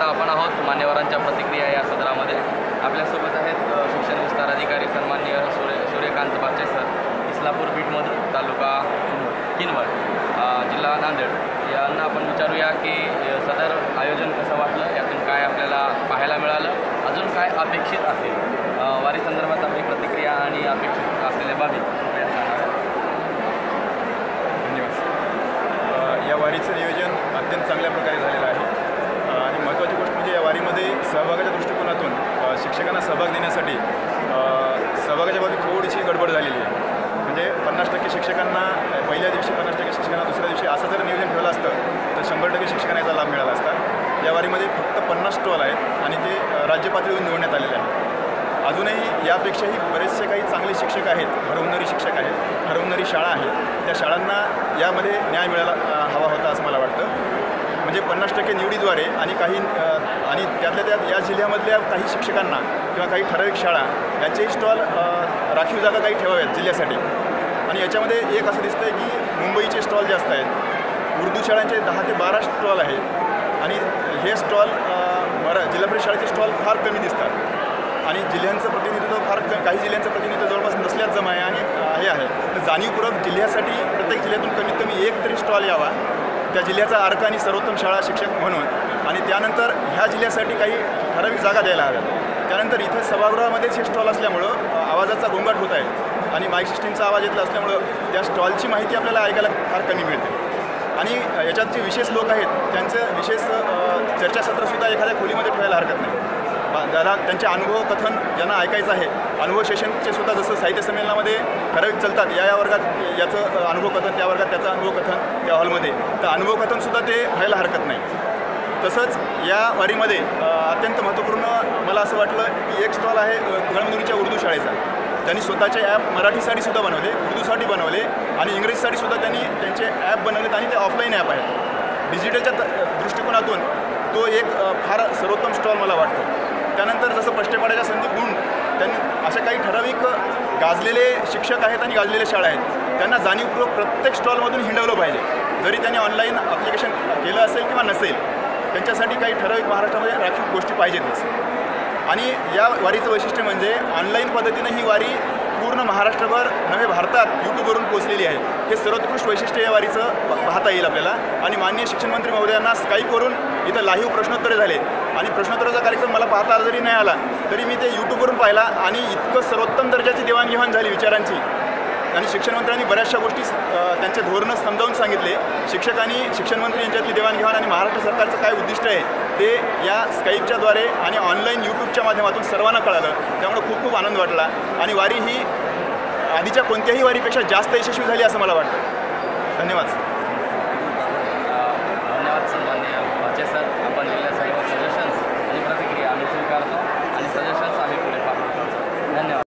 आता आपण आहोत मान्यवरांच्या प्रतिक्रिया या सदरामध्ये आपल्यासोबत आहेत शिक्षण विस्तार अधिकारी सन्माननीय सूर्य सूर्यकांत बाचे सर इस्लापूर बीटमधून तालुका किनवट जिल्हा नांदेड. यांना आपण विचारूया की सदर आयोजन कसं वाटलं? यातून काय आपल्याला पाहायला मिळालं? अजून काय अपेक्षित असेल वारीसंदर्भात वारी संदर्भात आपली प्रतिक्रिया आणि अपेक्षित असलेल्या बाबी कृपया सांगाव्या. धन्यवाद अ, या वारीचं नियोजन अत्यंत चांगल्या प्रकारे झालेलं आहे अ, आणि महत्त्वाची गोष्ट म्हणजे या वारीमध्ये सहभागाच्या दृष्टिकोनातून अ, शिक्षकांना सहभाग देण्यासाठी सहभागाच्या बाबतीत थोडीशी गडबड झालेली आहे. म्हणजे पन्नास टक्के शिक्षकांना पहिल्या दिवशी पन्नास टक्के शिक्षकांना दुसऱ्या दिवशी असं जर नियोजन ठेवलं असतं तर शंभर टक्के शिक्षकांना याचा लाभ मिळाला असता. या वारीमध्ये फक्त पन्नास स्टॉल आहेत आणि ते अ, राज्य पातळीवर निवडण्यात आलेले आहेत. अजूनही यापेक्षाही बरेचसे काही चांगले शिक्षक आहेत हरवणारी शिक्षक आहेत हरवणारी शाळा आहेत. त्या शाळांना यामध्ये न्याय मिळाला अ, हवा होता असं मला वाटतं म्हणजे पन्नास टक्के निवडीद्वारे आणि काही आणि त्यातल्या त्यात या जिल्ह्यामधल्या काही शिक्षकांना किंवा काही ठराविक शाळा यांचेही स्टॉल राखीव जागा काही ठेवाव्यात जिल्ह्यासाठी. आणि याच्यामध्ये एक असं दिसतं आहे की मुंबईचे स्टॉल जास्त आहेत उर्दू शाळांचे दहा ते बारा स्टॉल आहेत. आणि हे स्टॉल मरा जिल्हा परिषद शाळेचे स्टॉल फार कमी दिसतात. आणि जिल्ह्यांचं प्रतिनिधित्व फार काही जिल्ह्यांचं प्रतिनिधित्व जवळपास नसल्याच जमा आहे आणि हे आहे. तर जाणीवपूर्वक जिल्ह्यासाठी प्रत्येक जिल्ह्यातून कमीत कमी एक तरी स्टॉल यावा. त्या जिल्ह्याचा अर्थ आणि सर्वोत्तम शाळा शिक्षक म्हणून आणि त्यानंतर ह्या जिल्ह्यासाठी काही ठराविक जागा द्यायला हव्या त्यानंतर इथं सभागृहामध्येच हे स्टॉल असल्यामुळं आवाजाचा गोंगाट होत आहे आणि माईक सिस्टीमचा आवाज येतला असल्यामुळं त्या स्टॉलची माहिती आपल्याला ऐकायला फार कमी मिळते. आणि याच्यात जे विशेष लोक आहेत त्यांचं विशेष चर्चासत्रसुद्धा एखाद्या खोलीमध्ये ठेवायला हरकत नाही. त्याला त्यांचे अनुभव कथन ज्यांना ऐकायचं आहे. अनुभव सेशनचे सुद्धा जसं साहित्य संमेलनामध्ये ठराविक चालतात या या वर्गात याचं अनुभव कथन त्या वर्गात त्याचं अनुभव कथन त्या हॉलमध्ये. तर अनुभव कथनसुद्धा ते व्हायला हरकत नाही. तसंच या वारीमध्ये अत्यंत महत्त्वपूर्ण मला असं वाटलं की एक स्टॉल आहे अ, उर्दू शाळेचा. त्यांनी स्वतःचे ॲप मराठीसाठी सुद्धा बनवले उर्दूसाठी बनवले आणि इंग्रजीसाठी सुद्धा त्यांनी त्यांचे ॲप बनवलेत आणि ते ऑफलाईन ॲप आहेत. डिजिटलच्या द- दृष्टिकोनातून तो एक फार सर्वोत्तम स्टॉल मला वाटतो. त्यानंतर जसं पष्टेपाड्याच्या संधी गुण त्यांनी अशा काही ठराविक गाजलेले शिक्षक आहेत आणि गाजलेल्या शाळा आहेत त्यांना जाणीवपूर्वक प्रत्येक स्टॉलमधून हिंडवलं पाहिजे. जरी त्यांनी ऑनलाईन अप्लिकेशन केलं असेल किंवा नसेल त्यांच्यासाठी काही ठराविक महाराष्ट्रामध्ये राखीव गोष्टी पाहिजेतच. आणि या वारीचं वैशिष्ट्य म्हणजे ऑनलाईन पद्धतीनं ही वारी पूर्ण महाराष्ट्रभर नव्हे भारतात यूट्यूबवरून पोहोचलेली आहे. हे सर्वोत्कृष्ट वैशिष्ट्य या वारीचं पाहता येईल आपल्याला. आणि माननीय शिक्षण मंत्री महोदयांना स्काईपवरून इथं लाईव्ह प्रश्नोत्तरे झाले. आणि प्रश्नोत्तराचा कार्यक्रम मला पाहता जरी नाही आला. तरी मी ते यूट्यूबवरून पाहिला आणि इतकं सर्वोत्तम दर्जाची देवाणघेवाण झाली विचारांची. आणि शिक्षणमंत्र्यांनी बऱ्याचशा गोष्टी त्यांचे धोरणं समजावून सांगितले. शिक्षकांनी शिक्षणमंत्री यांच्यातली देवाणघेवाण आणि महाराष्ट्र सरकारचं काय उद्दिष्ट आहे ते या स्काईपच्याद्वारे आणि ऑनलाईन यूट्यूबच्या माध्यमातून सर्वांना कळालं. त्यामुळे खूप खूप आनंद वाटला. आणि वारी ही आधीच्या कोणत्याही वारीपेक्षा जास्त यशस्वी झाली असं मला वाटतं. धन्यवाद.